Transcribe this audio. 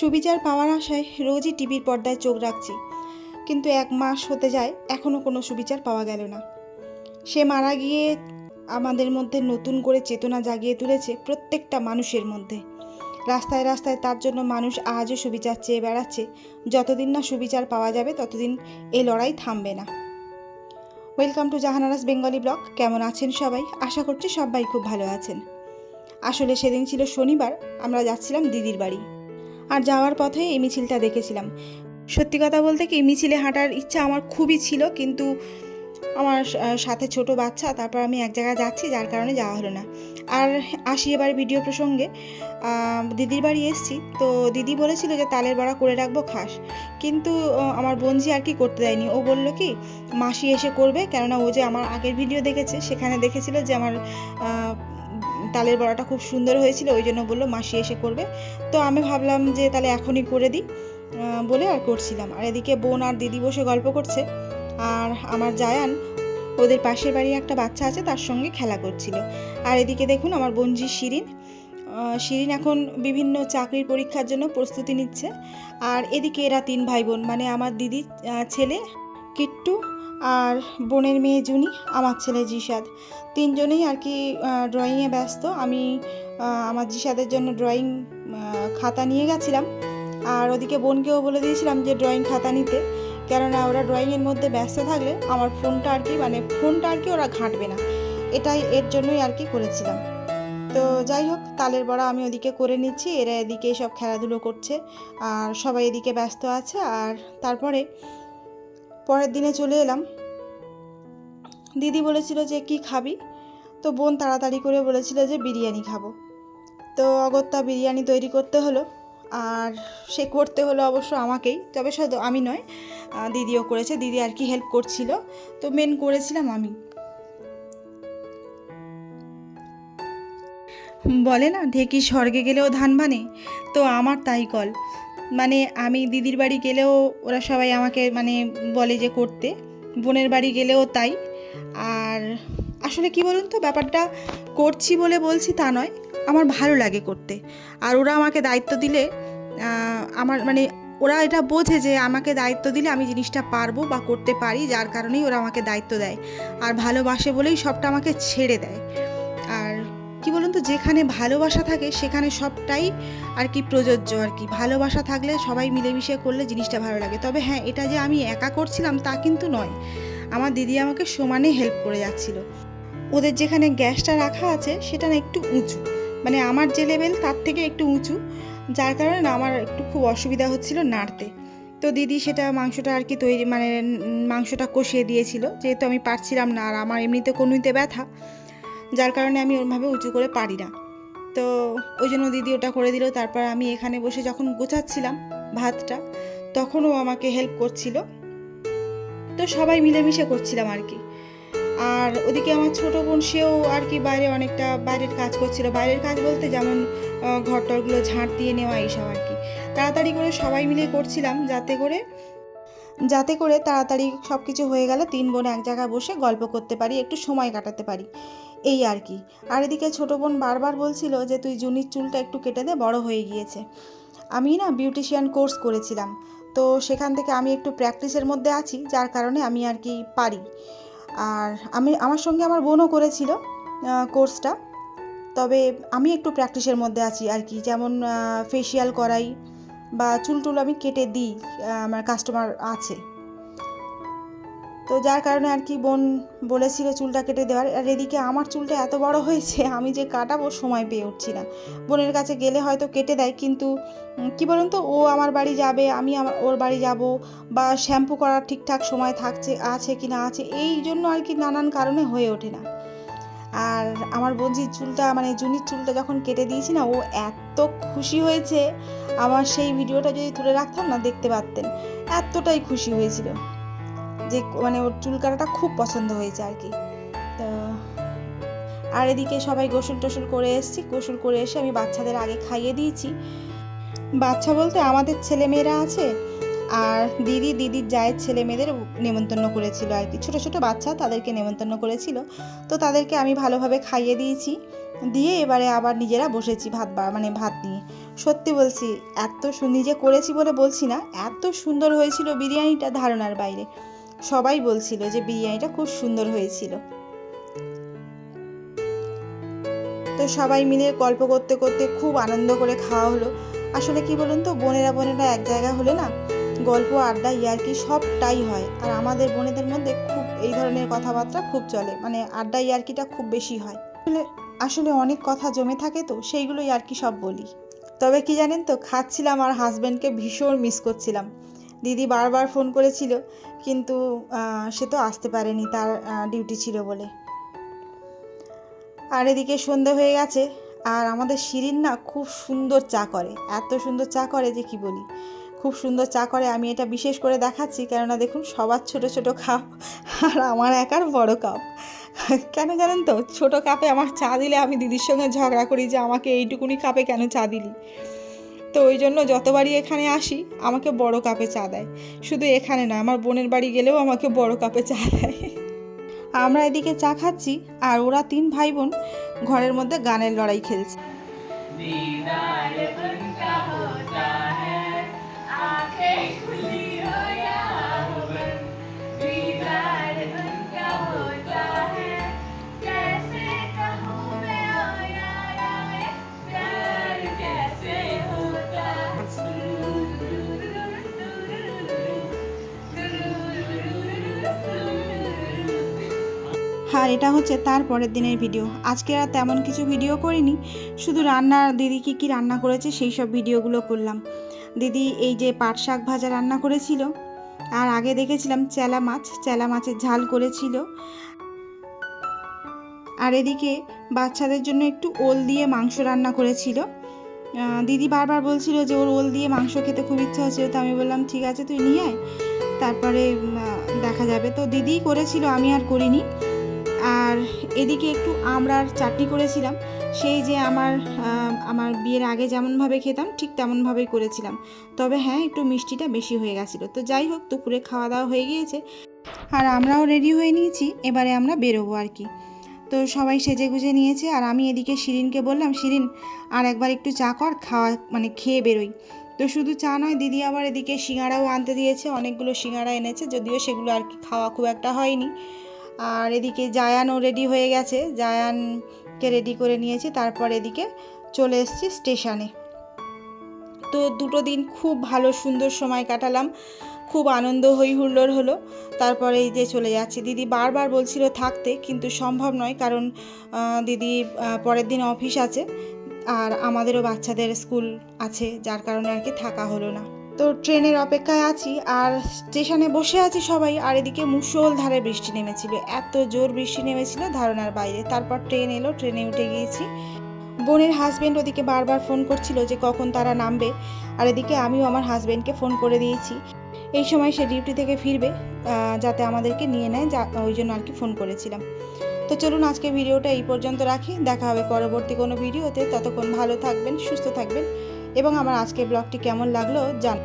সুবিচার পাওয়ার আশায় রোজই টিভির পর্দায় চোখ রাখছি। কিন্তু এক মাস হতে যায়, এখনও কোনো সুবিচার পাওয়া গেল না। সে মারা গিয়ে আমাদের মধ্যে নতুন করে চেতনা জাগিয়ে তুলেছে প্রত্যেকটা মানুষের মধ্যে। রাস্তায় রাস্তায় তার জন্য মানুষ আজও সুবিচার চেয়ে বেড়াচ্ছে। যতদিন না সুবিচার পাওয়া যাবে, ততদিন এই লড়াই থামবে না। Welcome to Jahanara's Bengali blog. কেমন আছেন সবাই? আশা করছি সবাই খুব ভালো আছেন। আসলে সেদিন ছিল শনিবার, আমরা যাচ্ছিলাম দিদির বাড়ি। আর যাওয়ার পথে এই মিছিলটা দেখেছিলাম। সত্যি কথা বলতে কি মিছিলে হাঁটার ইচ্ছা আমার খুবই ছিল, কিন্তু আমার সাথে ছোট বাচ্চা, তারপর আমি এক জায়গায় যাচ্ছি, যার কারণে যাওয়া হলো না। আর আসি এবার ভিডিও প্রসঙ্গে। দিদির বাড়ি এসেছি, তো দিদি বলেছিল যে তালের বড়া করে রাখব খাস। কিন্তু আমার বোনজি আর কি করতে দেয়নি। ও বলল কি, মাসি এসে করবে। কেননা ও যে আমার আগের ভিডিও দেখেছে, সেখানে দেখেছিল যে আমার তালের বড়াটা খুব সুন্দর হয়েছিল, ওই জন্য বলল মাসি এসে করবে। তো আমি ভাবলাম যে তাহলে এখনই করে দিই বলে আর করছিলাম। আর এদিকে বোন আর দিদি বসে গল্প করছে, আর আমার জায়ান ওদের পাশের বাড়ি একটা বাচ্চা আছে, তার সঙ্গে খেলা করছিল। আর এদিকে দেখুন আমার বোনজি শিরিন শিরিন এখন বিভিন্ন চাকরির পরীক্ষার জন্য প্রস্তুতি নিচ্ছে। আর এদিকে এরা তিন ভাই বোন মানে আমার দিদি ছেলে, কিট্টু আর বোনের মেয়ে জুনি, আমার ছেলে জিসাদ তিনজনেই আর কি ড্রয়িংয়ে ব্যস্ত। আমি আমার জিসাদের জন্য ড্রয়িং খাতা নিয়ে গেছিলাম। আর ওদিকে বোনকেও বলে দিয়েছিলাম যে ড্রয়িং খাতা নিতে। কেননা ওরা ড্রয়িংয়ের মধ্যে ব্যস্ত থাকলে আমার ফোনটা আর কি মানে ফোনটা আর কি ওরা ঘাঁটবে না। এটাই এর জন্যই আর কি করেছিলাম। তো যাই হোক, তালের বড়া আমি ওদিকে করে নিচ্ছি। এরা এদিকে সব খেলাধুলো করছে। আর সবাই এদিকে ব্যস্ত আছে। আর তারপরে পরের দিনে চলে এলাম। দিদি বলেছিল যে, কি খাবি? তো বোন তাড়াতাড়ি করে বলেছিল যে, বিরিয়ানি খাব। তো অগত্যা বিরিয়ানি তৈরি করতে হলো। আর সে করতে হলো অবশ্য আমাকেই, তবে শুধু আমি নয় দিদিও করেছে। দিদি আর কি হেল্প করছিল। তো মেন করেছিলাম আমি। বলে না ঢেকি স্বর্গে গেলেও ধান বানে? তো আমার তাই কল। মানে আমি দিদির বাড়ি গেলেও ওরা সবাই আমাকে মানে বলে যে করতে। বোনের বাড়ি গেলেও তাই। আর আসলে কি বলুন তো, ব্যাপারটা করছি বলে বলছি তা নয়, আমার ভালো লাগে করতে। আর ওরা আমাকে দায়িত্ব দিলে আমার মানে ওরা এটা বোঝে যে আমাকে দায়িত্ব দিলে আমি জিনিসটা পারব বা করতে পারি, যার কারণেই ওরা আমাকে দায়িত্ব দেয়। আর ভালোবাসে বলেই সবটা আমাকে ছেড়ে দেয়। কি বলুন তো যেখানে ভালোবাসা থাকে সেখানে সবটাই আর কি প্রযোজ্য আর কি। ভালোবাসা থাকলে সবাই মিলেমিশে করলে জিনিসটা ভালো লাগে। তবে হ্যাঁ এটা যে আমি একা করছিলাম তা কিন্তু নয়। আমার দিদি আমাকে সমানে হেল্প করে যাচ্ছিল। ওদের যেখানে গ্যাসটা রাখা আছে সেটা না একটু উঁচু। মানে আমার যে লেভেল তার থেকে একটু উঁচু। যার কারণে আমার একটু খুব অসুবিধা হচ্ছিল নাড়তে। তো দিদি সেটা মাংসটা আর কি তৈরি মানে মাংসটা কষিয়ে দিয়েছিল। যেহেতু আমি পারছিলাম না আর আমার এমনিতে কনুইতে ব্যথা। যার কারণে আমি ওরভাবে উঁচু করে পারি না। তো ওই জন্য দিদি ওটা করে দিল। তারপর আমি এখানে বসে যখন গোছাচ্ছিলাম ভাতটা তখনও আমাকে হেল্প করছিল। তো সবাই মিলেমিশে করছিলাম আর কি। আর ওদিকে আমার ছোট বোন সেও আর কি বাইরে অনেকটা বাইরের কাজ করছিল। বাইরের কাজ বলতে যেমন আহ, ঘর টরগুলো ঝাঁট দিয়ে নেওয়া এইসব আর কি। তাড়াতাড়ি করে সবাই মিলে করছিলাম যাতে করে যাতে করে তাড়াতাড়ি সব কিছু হয়ে গেলে তিন বোন এক জায়গায় বসে গল্প করতে পারি, একটু সময় কাটাতে পারি। এই আর কি। আর এদিকে ছোটো বোন বারবার বলছিল যে, তুই জুনির চুলটা একটু কেটে দে, বড় হয়ে গিয়েছে। আমি না বিউটিশিয়ান কোর্স করেছিলাম। তো সেখান থেকে আমি একটু প্র্যাকটিসের মধ্যে আছি, যার কারণে আমি আর কি পারি। আর আমি, আমার সঙ্গে আমার বোনও করেছিল কোর্সটা। তবে আমি একটু প্র্যাকটিসের মধ্যে আছি আর কি। যেমন ফেসিয়াল করাই বা চুল টুল আমি কেটে দিই আমার কাস্টমার আছে। তো যার কারণে আর কি বোন বলেছিল চুলটা কেটে দেওয়ার, আর এদিকে আমার চুলটা এত বড় হয়েছে, আমি যে কাটাবো সময় পেয়ে উঠছি না। বোনের কাছে গেলে হয়তো কেটে দেয়, কিন্তু কি বলুন তো ও আমার বাড়ি যাবে, আমি আমার, ওর বাড়ি যাব, বা শ্যাম্পু করার ঠিকঠাক সময় থাকছে, আছে কি না আছে, এই জন্য আর কি নানান কারণে হয়ে ওঠে না। আর আমার বোনজির চুলটা মানে জুনির চুলটা যখন কেটে দিয়েছি না, ও এত খুশি হয়েছে। আমার সেই ভিডিওটা যদি তুলে রাখতাম না, দেখতে পারতেন। এতটাই খুশি হয়েছিল যে মানে ওর চুল কাটাটা খুব পছন্দ হয়েছে আর কি। তো আর এদিকে সবাই গোসল টোসল করে এসেছি। গোসল করে এসে আমি বাচ্চাদের আগে খাইয়ে দিয়েছি। বাচ্চা বলতে আমাদের ছেলে মেয়েরা আছে আর দিদি, দিদির জায়ের ছেলে মেয়েদের নেমন্তন্ন করেছিল আর কি। ছোটো ছোটো বাচ্চা তাদেরকে নেমন্তন্ন করেছিল। তো তাদেরকে আমি ভালোভাবে খাইয়ে দিয়েছি। দিয়ে এবারে আবার নিজেরা বসেছি ভাত বা মানে ভাত নিয়ে। সত্যি বলছি, এত নিজে করেছি বলে বলছি না, এত সুন্দর হয়েছিল বিরিয়ানিটা ধারণার বাইরে। সবাই বলছিল যে বিরিয়ানিটা খুব সুন্দর হয়েছিল। তো সবাই মিলে গল্প করতে করতে খুব আনন্দ করে খাওয়া হলো। আসলে কি বলুন তো, বোনেরা বোনেরা এক জায়গা হলে না গল্প, আড্ডা, ইয়ার্কি সবটাই হয়। আর আমাদের বোনেদের মধ্যে খুব এই ধরনের কথাবার্তা খুব চলে। মানে আড্ডা, ইয়ার্কিটা খুব বেশি হয়। আসলে আসলে অনেক কথা জমে থাকে তো সেইগুলোই আর কি সব বলি। তবে কি জানেন তো, খাচ্ছিলাম আর হাজব্যান্ডকে ভীষণ মিস করছিলাম। দিদি বারবার ফোন করেছিল, কিন্তু সে তো আসতে পারেনি, তার ডিউটি ছিল বলে। আর এদিকে সন্ধে হয়ে গেছে, আর আমাদের শিরিন না খুব সুন্দর চা করে। এত সুন্দর চা করে যে কি বলি। খুব সুন্দর চা করে, আমি এটা বিশেষ করে দেখাচ্ছি। কেননা দেখুন, সবার ছোট ছোট কাপ আর আমার একার বড় কাপ। কেন জানেন তো? ছোট কাপে আমার চা দিলে আমি দিদির সঙ্গে ঝগড়া করি যে, আমাকে এইটুকুনি কাপে কেন চা দিলি? তো ওই জন্য যতবারই এখানে আসি, আমাকে বড় কাপে চা দেয়। শুধু এখানে না আমার বোনের বাড়ি গেলেও আমাকে বড় কাপে চা দেয়। আমরা এদিকে চা খাচ্ছি আর ওরা তিন ভাই বোন ঘরের মধ্যে গানের লড়াই খেলছে। আর এটা হচ্ছে তার পরের দিনের ভিডিও। আজকে আর তেমন কিছু ভিডিও করিনি, শুধু রান্নার দিদি কী কী রান্না করেছে সেই সব ভিডিওগুলো করলাম। দিদি এই যে পাট শাক ভাজা রান্না করেছিল, আর আগে দেখেছিলাম চেলা মাছ, চেলা মাছের ঝাল করেছিল। আর এদিকে বাচ্চাদের জন্য একটু ওল দিয়ে মাংস রান্না করেছিল। দিদি বারবার বলছিল যে ওর ওল দিয়ে মাংস খেতে খুব ইচ্ছা হচ্ছিল তো আমি বললাম, ঠিক আছে, তুই নিয়ে আয়। তারপরে দেখা যাবে। তো দিদিই করেছিল, আমি আর করিনি। আর এদিকে একটু আমড়ার চাটনি করেছিলাম। সেই যে আমার আমার বিয়ের আগে যেমনভাবে খেতাম, ঠিক তেমনভাবেই করেছিলাম। তবে হ্যাঁ একটু মিষ্টিটা বেশি হয়ে গেছিল। তো যাই হোক, দুপুরে খাওয়া দাওয়া হয়ে গিয়েছে। আর আমরাও রেডি হয়ে নিয়েছি, এবারে আমরা বেরোবো আর কি। তো সবাই সেজে গুজে নিয়েছে, আর আমি এদিকে শিরিনকে বললাম, শিরিন, আর একবার একটু চা কর, খাওয়া মানে খেয়ে বেরোই। তো শুধু চা নয়, দিদি আবার এদিকে সিঙ্গাড়াও আনতে দিয়েছে, অনেকগুলো সিঙ্গাড়া এনেছে, যদিও সেগুলো আর কি খাওয়া খুব একটা হয়নি। আর এদিকে জায়ানও রেডি হয়ে গেছে। জায়ানকে রেডি করে নিয়েছি, তারপর এদিকে চলে এসেছি স্টেশনে তো দুটো দিন খুব ভালো, সুন্দর সময় কাটালাম। খুব আনন্দ হই হুল্লোড় হলো। তারপরে এই যে চলে যাচ্ছি। দিদি বারবার বলছিল থাকতে, কিন্তু সম্ভব নয় কারণ দিদি পরের দিন অফিস আছে। আর আমাদেরও বাচ্চাদের স্কুল আছে, যার কারণে আর কি থাকা হলো না। তো ট্রেনের অপেক্ষায় আছি আর স্টেশনে বসে আছি সবাই, আর এদিকে মুষলধারে বৃষ্টি নেমেছিল। এত জোর বৃষ্টি নেমেছিল ধারণার বাইরে। তারপর ট্রেন এলো, ট্রেনে উঠে গিয়েছি। বোনের হাজব্যান্ড ওদিকে বারবার ফোন করছিল যে কখন তারা নামবে। আর এদিকে আমিও আমার হাজব্যান্ডকে ফোন করে দিয়েছি। এই সময় সে ডিউটি থেকে ফিরবে যাতে আমাদেরকে নিয়ে নেয়, যা, ওই জন্য আর কি ফোন করেছিলাম। তো চলুন আজকে ভিডিওটা এই পর্যন্ত রাখি। দেখা হবে পরবর্তী কোনো ভিডিওতে। ততক্ষণ ভালো থাকবেন, সুস্থ থাকবেন এবং আমার আজকে ব্লগটি কেমন লাগল জান